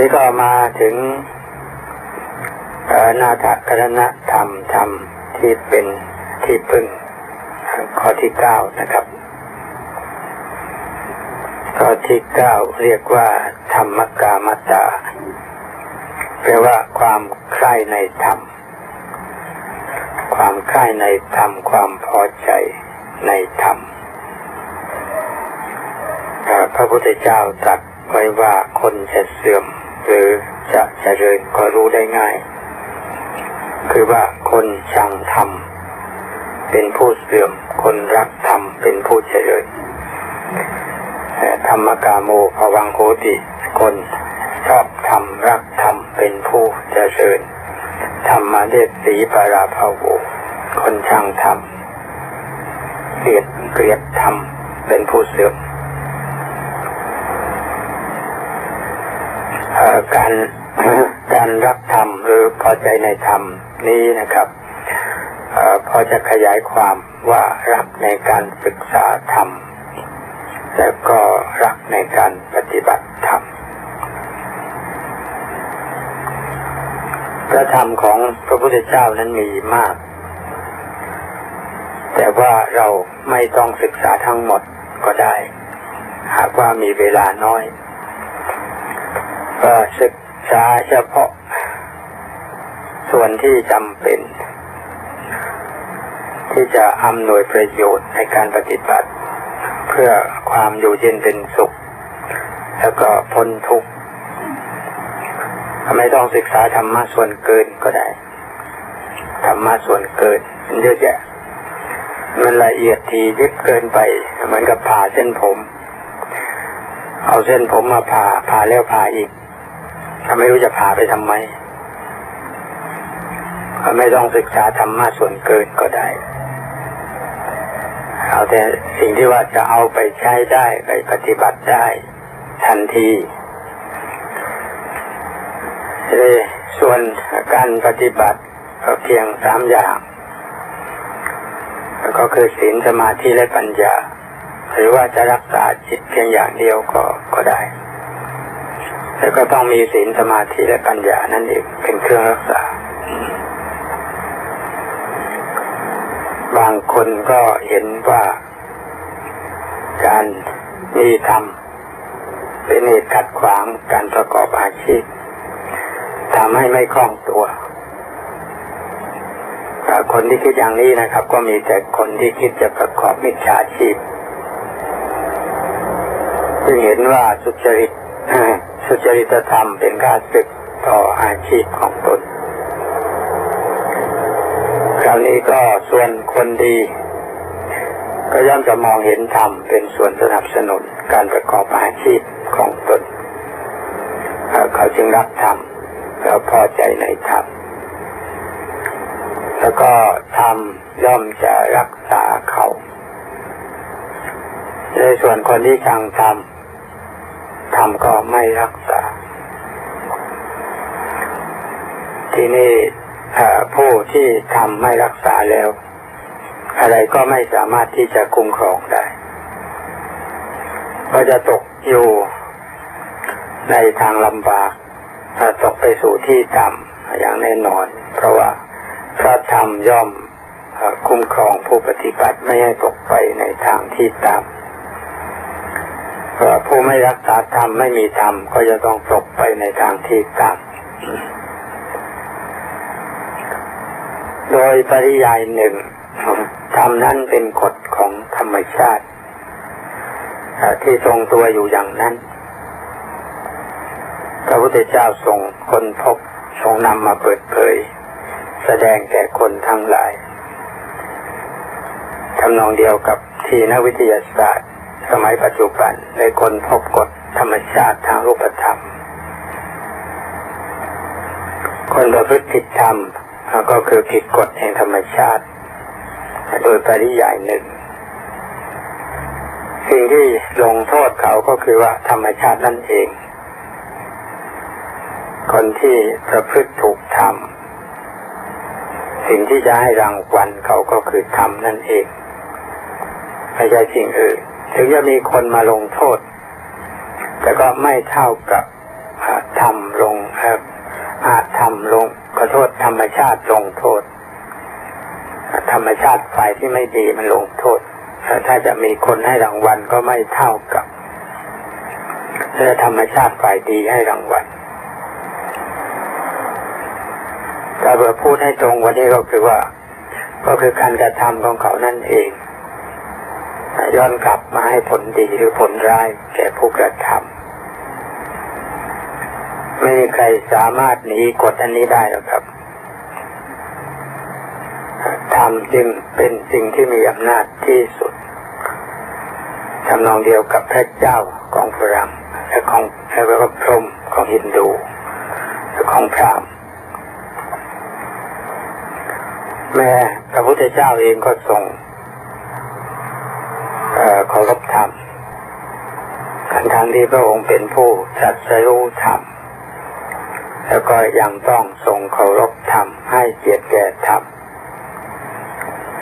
นี่ก็มาถึงนาถกรณธรรมธรรมที่เป็นที่พึ่งข้อที่เก้านะครับ ข้อที่เก้าเรียกว่า ธรรมกามตาแปลว่าความใคร่ในธรรม ความใคร่ในธรรม ความพอใจในธรรมพระพุทธเจ้าตรัสไว้ว่าคนจะเสื่อม หรือจะเจริญก็รู้ได้ง่าย คือว่าคนชังธรรม เป็นผู้เสื่อม คนรักธรรมเป็นผู้เจริญธรรมกาโมภวังโหติคนชอบธรรมรักธรรมเป็นผู้เจริญธรรมเดชสีปาราภาโวคนชังธรรมเกลียดเกลียดธรรมเป็นผู้เสื่อม การการรักธรรมหรือพอใจในธรรมนี้นะครับอพอจะขยายความว่ารักในการศึกษาธรรม แล้วก็รักในการปฏิบัติธรรมพระธรรมของพระพุทธเจ้านั้นมีมาก แต่ว่าเราไม่ต้องศึกษาทั้งหมดก็ได้ หากว่ามีเวลาน้อย ก็ศึกษาเฉพาะ ส่วนที่จำเป็น ที่จะอำนวยประโยชน์ในการปฏิบัติ เพื่อความอยู่เย็นเป็นสุข แล้วก็พ้นทุกข์ไม่ต้องศึกษาธรรมะส่วนเกินก็ได้ธรรมะส่วนเกินเยอะแยะมันละเอียดทียิบเกินไปเหมือนกับผ่าเส้นผม เอาเส้นผมมาผ่าผ่าแล้วผ่าอีก ถ้าไม่รู้จะผ่าไปทำไมไม่ต้องศึกษาธรรมะส่วนเกินก็ได้ เอาแต่สิ่งที่ว่าจะเอาไปใช้ได้ไปปฏิบัติได้ ทันทีส่วนการปฏิบัติก็เพียงสามอย่างก็คือศีลสมาธิและปัญญา หรือว่าจะรักษาจิตเพียงอย่างเดียวก็ก็ได้ แล้วก็ต้องมีศีลสมาธิและปัญญานั่นเองเป็นเครื่องรักษา บางคนก็เห็นว่าการมีธรรมเป็นเหตุขัดขวางการประกอบอาชีพทำให้ไม่คล่องตัวคนที่คิดอย่างนี้นะครับ ก็มีแต่คนที่คิดจะประกอบมิจฉาชีพซึ่งเห็นว่าสุจริต สุจริตธรรมเป็นการศึกต่ออาชีพของตน คราวนี้ก็ส่วนคนดี ก็ย่อมจะมองเห็นธรรมเป็นส่วนสนับสนุนการประกอบอาชีพของตน เขาจึงรักธรรมแล้วพอใจในธรรมแล้วก็ธรรมย่อมจะรักษาเขา ในส่วนคนที่ชังธรรม ทำก็ไม่รักษา ที่นี้ผู้ที่ทำไม่รักษาแล้ว อะไรก็ไม่สามารถที่จะคุ้มครองได้ ก็จะตกอยู่ในทางลำบากตกไปสู่ที่ต่ำอย่างแน่นอน เพราะว่าพระธรรมย่อมคุ้มครองผู้ปฏิบัติไม่ให้ตกไปในทางที่ต่ำ ผู้ไม่รักษาธรรมไม่มีธรรมก็จะต้องตกไปในทางที่ต่ำโดยปริยายหนึ่งธรรมนั้นเป็นกฎของธรรมชาติ ที่ทรงตัวอยู่อย่างนั้น พระพุทธเจ้าทรงคนพบทรงนำมาเปิดเผย แสดงแก่คนทั้งหลายทำนองเดียวกับที่นักวิทยาศาสตร์ สมัยปัจจุบันในคนพบกฎธรรมชาติทางรูปธรรม คนประพฤติผิดธรรมก็คือผิดกฎแห่งธรรมชาติ โดยปริยายหนึ่ง สิ่งที่ลงโทษเขาก็คือว่าธรรมชาตินั่นเอง คนที่ประพฤติถูกธรรมสิ่งที่จะให้รางวัลเขาก็คือธรรมนั่นเองไม่ใช่สิ่งอื่น ถึงจะมีคนมาลงโทษ แต่ก็ไม่เท่ากับทำลงอาจทำลงขอโทษธรรมชาติลงโทษ ธรรมชาติฝ่ายที่ไม่ดีมันลงโทษ ถ้าจะมีคนให้รางวัลก็ไม่เท่ากับถ้าธรรมชาติฝ่ายดีให้รางวัลแต่เมื่อพูดให้ตรงวันนี้ก็คือว่า ก็คือการกระทำของเขานั่นเอง ย้อนกลับมาให้ผลดีหรือผลร้ายแก่ผู้กระทำไม่มีใครสามารถหนีกฎอันนี้ได้หรอกครับธรรมจึงเป็นสิ่งที่มีอำนาจที่สุดทำนองเดียวกับพระเจ้าของฝรั่งและของแล้วก็พรหมของฮินดูและของพราหมณ์แม่พระพุทธเจ้าเองก็ทรงเคารพธรรม ทั้งทางที่พระองค์เป็นผู้จัดสรู้ธรรม แล้วก็ยังต้องทรงเคารพธรรมให้เกียรติแก่ธรรม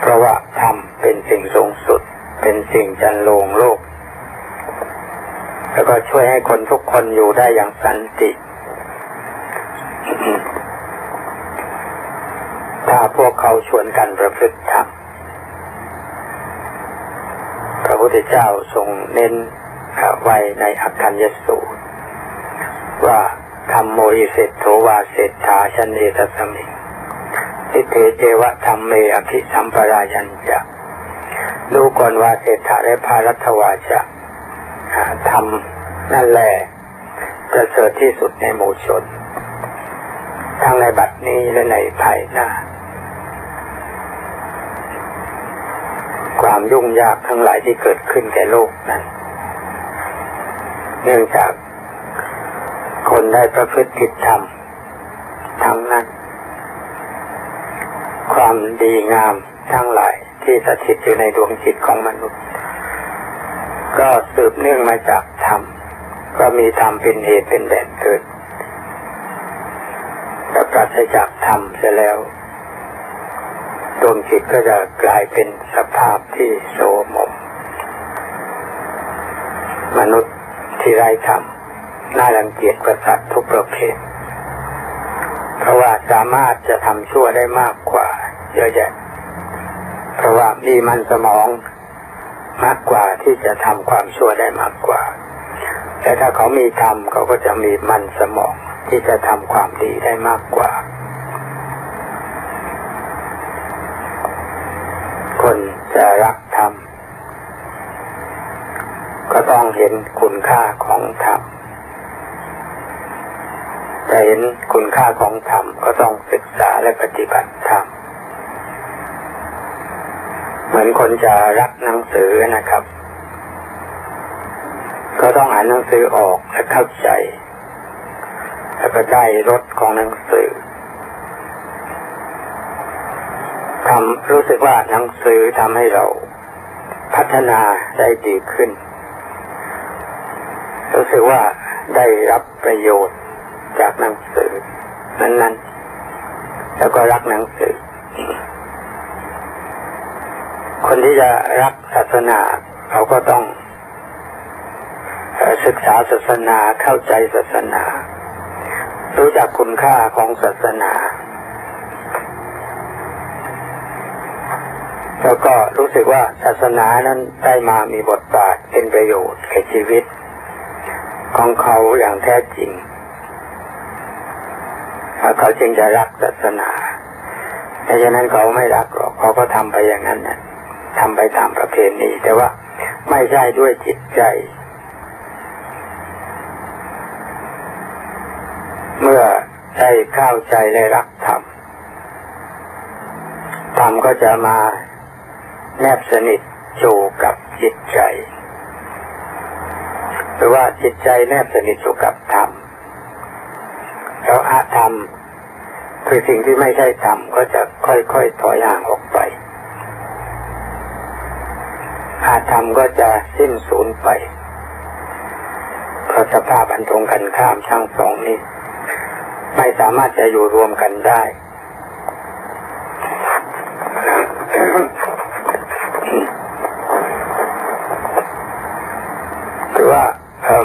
เพราะว่าธรรมเป็นสิ่งสูงสุด เป็นสิ่งจันโลงโลก แล้วก็ช่วยให้คนทุกคนอยู่ได้อย่างสันติ ถ้าพวกเขาชวนกันประพฤติธรรม พระพุทธเจ้าทรงเน้น ไว้ในอักขัญญสูตร ว่าธรรมโมอิเศโทวาเศรษฐาชนเนตสมิทิเทเจวะธรรมเมอภิสัมปรายันจะดูก่อนว่าเศรษฐาและพารัตวาจะทำนั่นแหละประเสริฐที่สุดในหมู่ชน ทั้งในบัดนี้และในภายหน้า ความยุ่งยากทั้งหลายที่เกิดขึ้นแก่โลกนั้น เนื่องจาก คนได้ประพฤติผิดธรรมทั้งนั้น ความดีงามทั้งหลายที่สถิตอยู่ในดวงจิตของมนุษย์ ก็สืบเนื่องมาจากธรรมก็มีธรรมเป็นเหตุเป็นแดนเกิดถ้าปราศจากธรรมเสียแล้วดวงจิตก็จะกลายเป็นสภาพที่โสมมมนุษย์ ที่ไร้ธรรมน่ารังเกียจกว่าสัตว์ทุกประเภท เพราะว่าสามารถจะทำชั่วได้มากกว่าเยอะแยะ เพราะว่ามีมันสมองมากกว่าที่จะทำความชั่วได้มากกว่า แต่ถ้าเขามีธรรมเขาก็จะมีมันสมองที่จะทำความดีได้มากกว่า คนจะรักธรรม ก็ต้องเห็นคุณค่าของธรรมจะเห็นคุณค่าของธรรมก็ต้องศึกษาและปฏิบัติธรรม เหมือนคนจะรักหนังสือนะครับ ก็ต้องอ่านหนังสือออกและเข้าใจ แล้วก็ได้รสของหนังสือทำรู้สึกว่าหนังสือทำให้เราพัฒนาได้ดีขึ้น รู้สึกว่าได้รับประโยชน์จากหนังสือนั้นๆ แล้วก็รักหนังสือ คนที่จะรักศาสนาเขาก็ต้องศึกษาศาสนาเข้าใจศาสนา รู้จักคุณค่าของศาสนา แล้วก็รู้สึกว่าศาสนานั้นได้มามีบทบาทเป็นประโยชน์แก่ชีวิต ของเขาอย่างแท้จริงเขาจึงจะรักศาสนาแต่ฉะนั้นเขาไม่รักหรอกเขาก็ทำไปอย่างนั้นนะทำไปตามประเพณีแต่ว่าไม่ใช่ด้วยจิตใจ เมื่อได้เข้าใจได้รักธรรมธรรมก็จะมาแนบสนิทอยู่กับจิตใจ หรือว่าจิตใจแนบสนิทอยู่กับธรรมแล้วอาธรรมคือสิ่งที่ไม่ใช่ธรรมก็จะค่อยๆถอยห่างออกไป อาธรรมก็จะสิ้นสูญไปเพราะสภาพอันตรงกันข้ามทั้งสองนี้ ไม่สามารถจะอยู่รวมกันได้คือว่า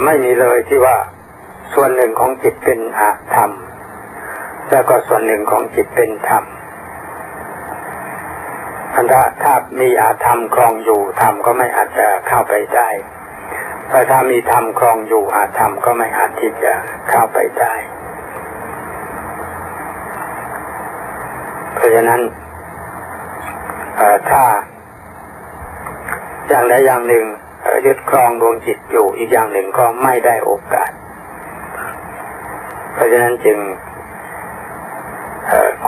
ไม่มีเลยที่ว่าส่วนหนึ่งของจิตเป็นอาธรรม แล้วก็ส่วนหนึ่งของจิตเป็นธรรมอันถ้าถ้ามีอาธรรมครองอยู่ธรรมก็ไม่อาจจะเข้าไปได้ถ้าถ้ามีธรรมครองอยู่อาธรรมก็ไม่อาจที่จะเข้าไปได้ เพราะฉะนั้นถ้าอย่างใดอย่างหนึ่ง ยึดครองดวงจิตอยู่อีกอย่างหนึ่งก็ไม่ได้โอกาส เพราะฉะนั้นจึง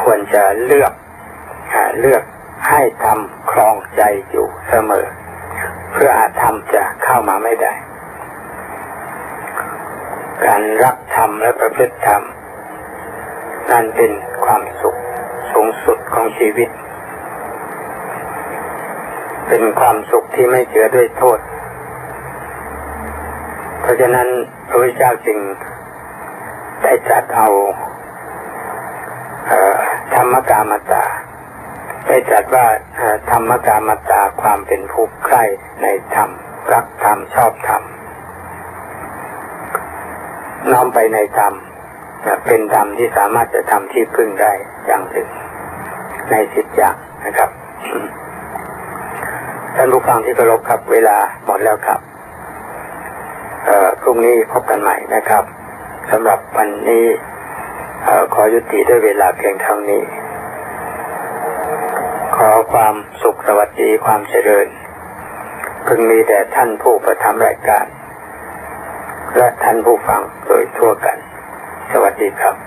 ควรจะเลือกเลือกให้ทำครองใจอยู่เสมอ เพื่ออาจทำจะเข้ามาไม่ได้ การรักธรรมและประพฤติธรรมนั่นเป็นความสุขสูงสุดของชีวิต เป็นความสุขที่ไม่เจือด้วยโทษ เพราะฉะนั้นพระพุทธเจ้าจึงได้จัดเอาธรรมกามตาได้จัดว่าธรรมกามตาความเป็นผู้ใคร่ในธรรมรักธรรมชอบธรรมน้อมไปในธรรมเป็นธรรมที่สามารถจะทำที่พึ่งได้อย่างหนึ่งในสิทธิอย่างนะครับท่านผู้ฟังที่เคารพครับเวลาหมดแล้วครับ พรุ่งนี้พบกันใหม่นะครับสำหรับวันนี้ขอยุติด้วยเวลาเพียงเท่านี้ ขอความสุขสวัสดีความเจริญ พึงมีแด่ท่านผู้ประทำรายการ และท่านผู้ฟังโดยทั่วกัน สวัสดีครับ